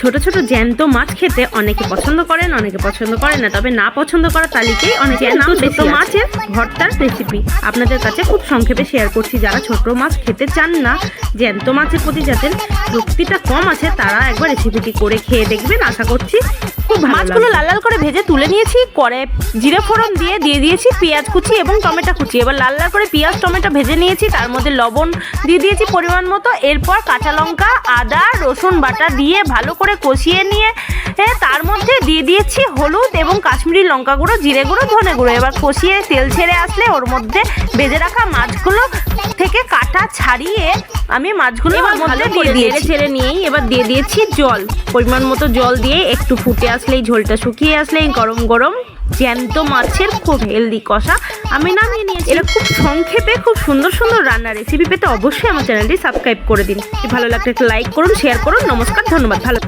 ছোট ছোট জ্যান্ত মাছ খেতে অনেকে পছন্দ করেন অনেকে পছন্দ করেন না। তবে না পছন্দ করার তালিকায় অনেকে নাম ছোট মাছের ভর্তার রেসিপি আপনাদের কাছে খুব সংক্ষেপে শেয়ার করছি যারা ছোট মাছ খেতে চান না জ্যান্ত মাছের প্রতি যাদের শক্তিটা কম আছে তারা একবার রেসিপিটি করে খেয়ে দেখবেন। আশা করছি মাছগুলো লাল লাল করে ভেজে তুলে নিয়েছি করে জিরে ফোড়ন দিয়ে দিয়ে দিয়েছি পেঁয়াজ কুচি এবং টমেটো কুচি। এবার লাল লাল করে পেঁয়াজ টমেটো ভেজে নিয়েছি তার মধ্যে লবণ দিয়ে দিয়েছি পরিমাণ মতো। এরপর কাঁচা লঙ্কা আদা রসুন বাটা দিয়ে ভালো করে কষিয়ে নিয়ে এ, তার মধ্যে দিয়ে দিয়েছি হলুদ এবং কাশ্মীরি লঙ্কা গুঁড়ো জিরে গুঁড়ো ধনে গুঁড়ো। এবার কষিয়ে তেল ছেড়ে আসলে ওর মধ্যে ভেজে রাখা মাছগুলো থেকে কাটা ছাড়িয়ে আমি মাছগুলো এবার মধ্যে দিয়ে দিয়েছি। ছেড়ে নিয়েই এবার দিয়ে দিয়েছি জল। পরিমাণ মতো জল দিয়ে একটু ফুটে আসলেই ঝোলটা শুকিয়ে আসলেই গরম গরম জ্যান্ত মাছের খুব হেলদি কষা। আমি নামিয়ে নিয়েছি। এটা খুব সংক্ষেপে খুব সুন্দর সুন্দর রান্নার রেসিপি পেতে অবশ্যই আমার চ্যানেলটি সাবস্ক্রাইব করে দিন। ভালো লাগলে একটা লাইক করুন শেয়ার করুন নমস্কার ধন্যবাদ ভালো